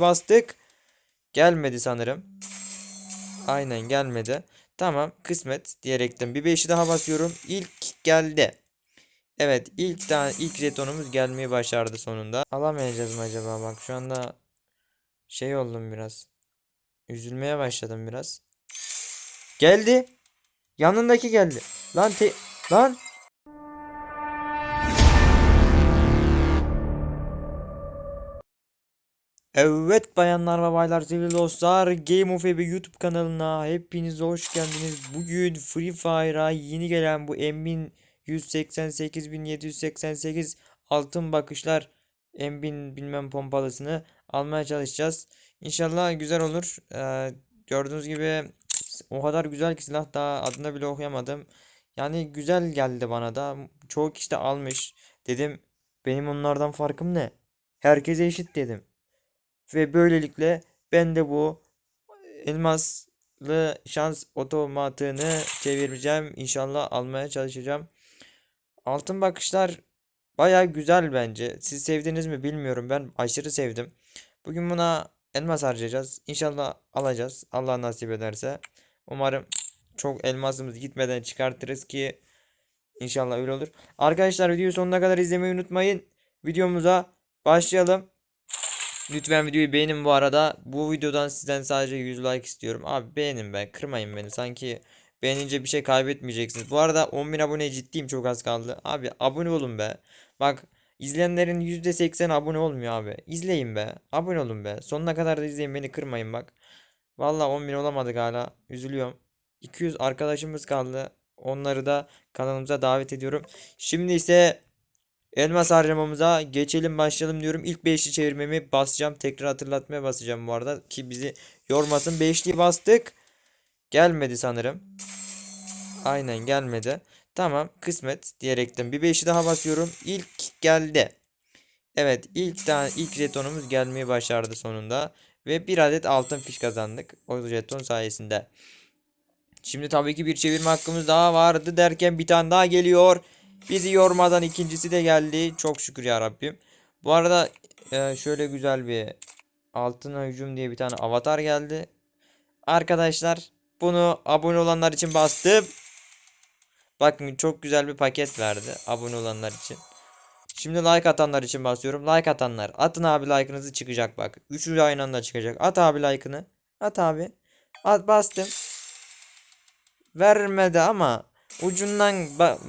bastık. Gelmedi sanırım. Aynen gelmedi. Tamam kısmet diyerekten bir 5'i daha basıyorum. İlk geldi. Evet ilk tane ilk jetonumuz gelmeyi başardı sonunda. Alamayacağız mı acaba bak şu anda şey oldum biraz. Üzülmeye başladım biraz. Geldi. Yanındaki geldi. Lan te lan Evet bayanlar ve baylar sevgili dostlar Game of Ebe YouTube kanalına hepiniz hoş geldiniz. Bugün Free Fire'a yeni gelen bu M1000 188.788 altın bakışlar M1000 bilmem pompalısını almaya çalışacağız. İnşallah güzel olur. Ee, gördüğünüz gibi o kadar güzel ki silah daha adını bile okuyamadım. Yani güzel geldi bana da. Çoğu kişi de almış. Dedim benim onlardan farkım ne? Herkese eşit dedim. Ve böylelikle ben de bu elmaslı şans otomatını çevireceğim. İnşallah almaya çalışacağım. Altın bakışlar baya güzel bence. Siz sevdiniz mi bilmiyorum. Ben aşırı sevdim. Bugün buna elmas harcayacağız. İnşallah alacağız. Allah nasip ederse. Umarım çok elmasımız gitmeden çıkartırız ki inşallah öyle olur. Arkadaşlar videoyu sonuna kadar izlemeyi unutmayın. Videomuza başlayalım. Lütfen videoyu beğenin bu arada. Bu videodan sizden sadece 100 like istiyorum. Abi beğenin be. Kırmayın beni. Sanki beğenince bir şey kaybetmeyeceksiniz. Bu arada 10.000 abone ciddiyim çok az kaldı. Abi abone olun be. Bak izleyenlerin %80 abone olmuyor abi. İzleyin be. Abone olun be. Sonuna kadar da izleyin beni kırmayın bak. Vallahi 10.000 olamadık hala. Üzülüyorum. 200 arkadaşımız kaldı. Onları da kanalımıza davet ediyorum. Şimdi ise Elmas harcamamıza geçelim başlayalım diyorum. İlk 5'li çevirmemi basacağım. Tekrar hatırlatmaya basacağım bu arada ki bizi yormasın. 5'liyi bastık. Gelmedi sanırım. Aynen gelmedi. Tamam kısmet diyerekten bir 5'i daha basıyorum. İlk geldi. Evet ilk tane ilk jetonumuz gelmeyi başardı sonunda. Ve bir adet altın fiş kazandık. O jeton sayesinde. Şimdi tabii ki bir çevirme hakkımız daha vardı derken bir tane daha geliyor. Bizi yormadan ikincisi de geldi. Çok şükür ya Rabbim. Bu arada e, şöyle güzel bir altın hücum diye bir tane avatar geldi. Arkadaşlar bunu abone olanlar için bastım. Bakın çok güzel bir paket verdi abone olanlar için. Şimdi like atanlar için basıyorum. Like atanlar atın abi like'ınızı çıkacak bak. Üçü aynı anda çıkacak. At abi like'ını. At abi. At bastım. Vermedi ama Ucundan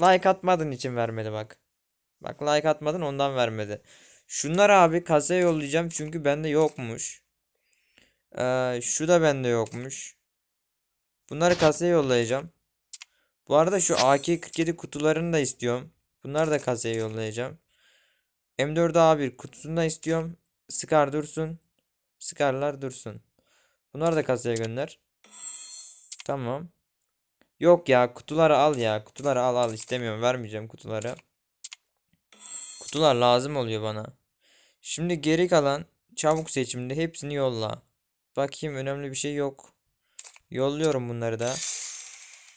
like atmadığın için vermedi bak. Bak like atmadın ondan vermedi. Şunlar abi kasaya yollayacağım çünkü bende yokmuş. Ee, şu da bende yokmuş. Bunları kasaya yollayacağım. Bu arada şu AK-47 kutularını da istiyorum. Bunları da kasaya yollayacağım. M4A1 kutusunu da istiyorum. Scar dursun. Scarlar dursun. Bunları da kasaya gönder. Tamam. Yok ya kutuları al ya. Kutuları al al istemiyorum. Vermeyeceğim kutuları. Kutular lazım oluyor bana. Şimdi geri kalan çabuk seçimde hepsini yolla. Bakayım önemli bir şey yok. Yolluyorum bunları da.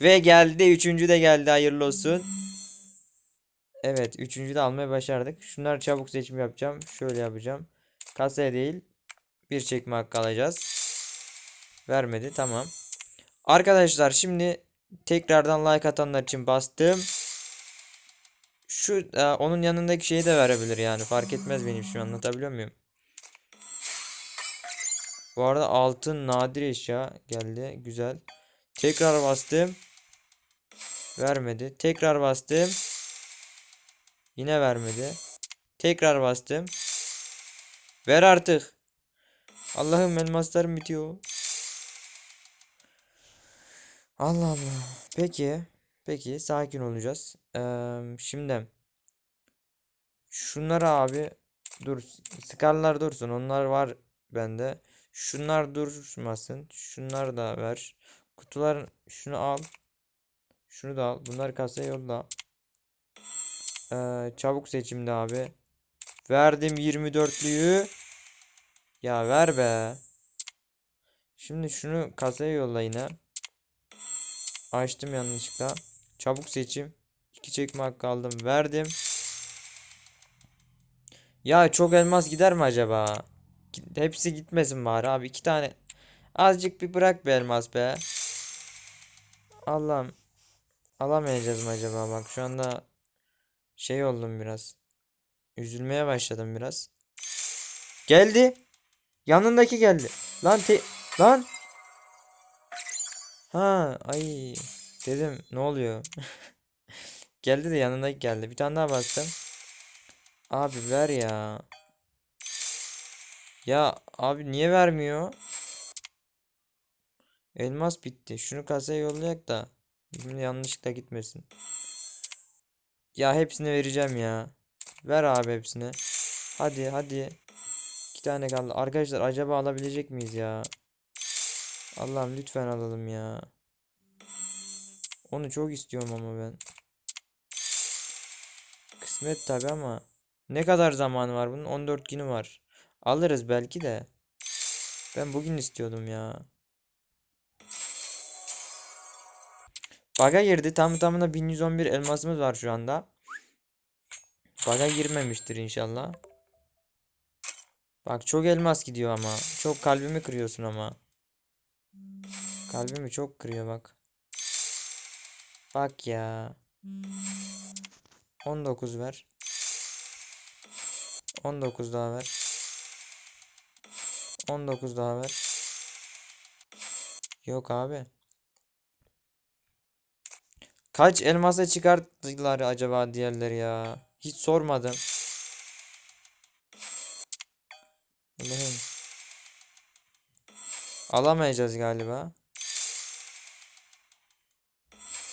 Ve geldi. Üçüncü de geldi. Hayırlı olsun. Evet. Üçüncü de almayı başardık. Şunları çabuk seçim yapacağım. Şöyle yapacağım. Kasaya değil. Bir çekme hakkı alacağız. Vermedi. Tamam. Arkadaşlar şimdi Tekrardan like atanlar için bastım. Şu e, onun yanındaki şeyi de verebilir yani fark etmez benim şu anlatabiliyor muyum? Bu arada altın nadir eşya geldi güzel. Tekrar bastım. Vermedi. Tekrar bastım. Yine vermedi. Tekrar bastım. Ver artık. Allah'ım elmaslarım bitiyor. Allah Allah. Peki. Peki sakin olacağız. Ee, şimdi şunları abi dur skarlar dursun. Onlar var bende. Şunlar durmasın. Şunlar da ver. Kutular şunu al. Şunu da al. Bunlar kasaya yolla. Ee, çabuk seçimde abi. Verdim 24'lüyü. Ya ver be. Şimdi şunu kasaya yolla yine. Açtım yanlışlıkla. Çabuk seçim. İki çekme hakkı aldım. Verdim. Ya çok elmas gider mi acaba? Hepsi gitmesin bari abi. iki tane. Azıcık bir bırak be elmas be. Allah'ım. Alamayacağız mı acaba? Bak şu anda şey oldum biraz. Üzülmeye başladım biraz. Geldi. Yanındaki geldi. Lan te lan. Ha ay dedim ne oluyor? Geldi de yanındaki geldi. Bir tane daha bastım. Abi ver ya. Ya abi niye vermiyor? Elmas bitti. Şunu kasaya yollayak da. Şimdi yanlışlıkla gitmesin. Ya hepsini vereceğim ya. Ver abi hepsini. Hadi hadi. İki tane kaldı. Arkadaşlar acaba alabilecek miyiz ya? Allah'ım lütfen alalım ya. Onu çok istiyorum ama ben. Kısmet tabi ama. Ne kadar zamanı var bunun? 14 günü var. Alırız belki de. Ben bugün istiyordum ya. Baga girdi. Tam tamına 1111 elmasımız var şu anda. Baga girmemiştir inşallah. Bak çok elmas gidiyor ama. Çok kalbimi kırıyorsun ama. Kalbimi çok kırıyor bak. Bak ya. 19 ver. 19 daha ver. 19 daha ver. Yok abi. Kaç elmasa çıkarttılar acaba diğerleri ya? Hiç sormadım. Allah'ım. Alamayacağız galiba.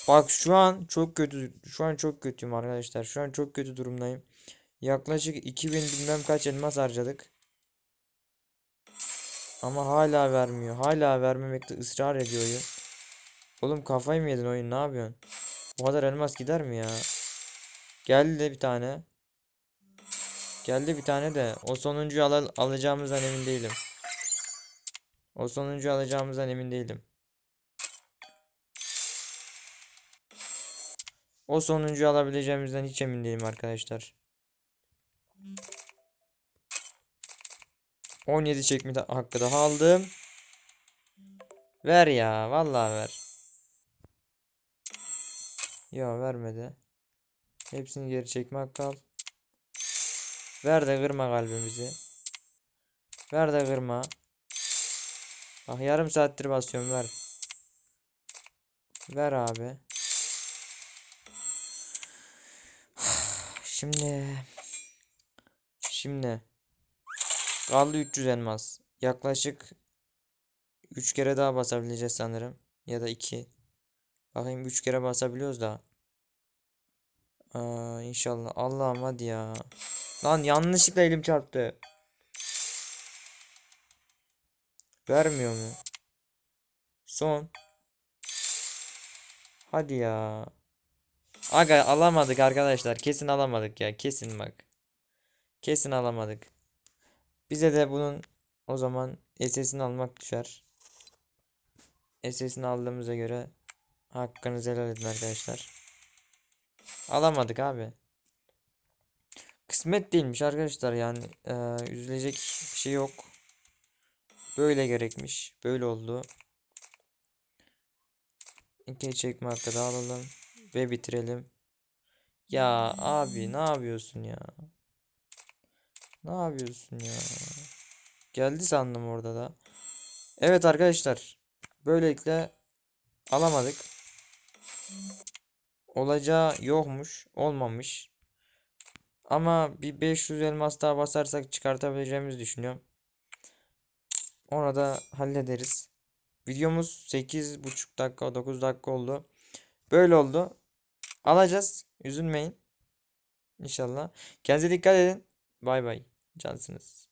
Bak şu an çok kötü. Şu an çok kötüyüm arkadaşlar. Şu an çok kötü durumdayım. Yaklaşık 2000 bilmem kaç elmas harcadık. Ama hala vermiyor. Hala vermemekte ısrar ediyor oyun. Oğlum kafayı mı yedin oyun? Ne yapıyorsun? Bu kadar elmas gider mi ya? Geldi de bir tane. Geldi bir tane de. O sonuncuyu al alacağımızdan emin değilim. O sonuncuyu alacağımızdan emin değilim. O sonuncuyu alabileceğimizden hiç emin değilim arkadaşlar. 17 çekme hakkı daha aldım. Ver ya, vallahi ver. Ya vermedi. Hepsini geri çekme hakkı al. Ver de kırma kalbimizi. Ver de kırma. Bak yarım saattir basıyorum ver. Ver abi. Şimdi Şimdi kaldı 300 elmas. Yaklaşık 3 kere daha basabileceğiz sanırım. Ya da 2. Bakayım 3 kere basabiliyoruz da. Aa, inşallah. Allah'ım hadi ya. Lan yanlışlıkla elim çarptı. Vermiyor mu? Son. Hadi ya. Aga alamadık arkadaşlar. Kesin alamadık ya. Kesin bak. Kesin alamadık. Bize de bunun o zaman SS'ini almak düşer. SS'ini aldığımıza göre hakkınızı helal edin arkadaşlar. Alamadık abi. Kısmet değilmiş arkadaşlar yani eee, üzülecek bir şey yok. Böyle gerekmiş. Böyle oldu. İki çekme hakkı da alalım. Ve bitirelim. Ya abi ne yapıyorsun ya? Ne yapıyorsun ya? Geldi sandım orada da. Evet arkadaşlar. Böylelikle alamadık. Olacağı yokmuş. Olmamış. Ama bir 500 elmas daha basarsak çıkartabileceğimizi düşünüyorum. Ona da hallederiz. Videomuz 8,5 dakika 9 dakika oldu. Böyle oldu. Alacağız. Üzülmeyin. İnşallah. Kendinize dikkat edin. Bay bay. Cansınız.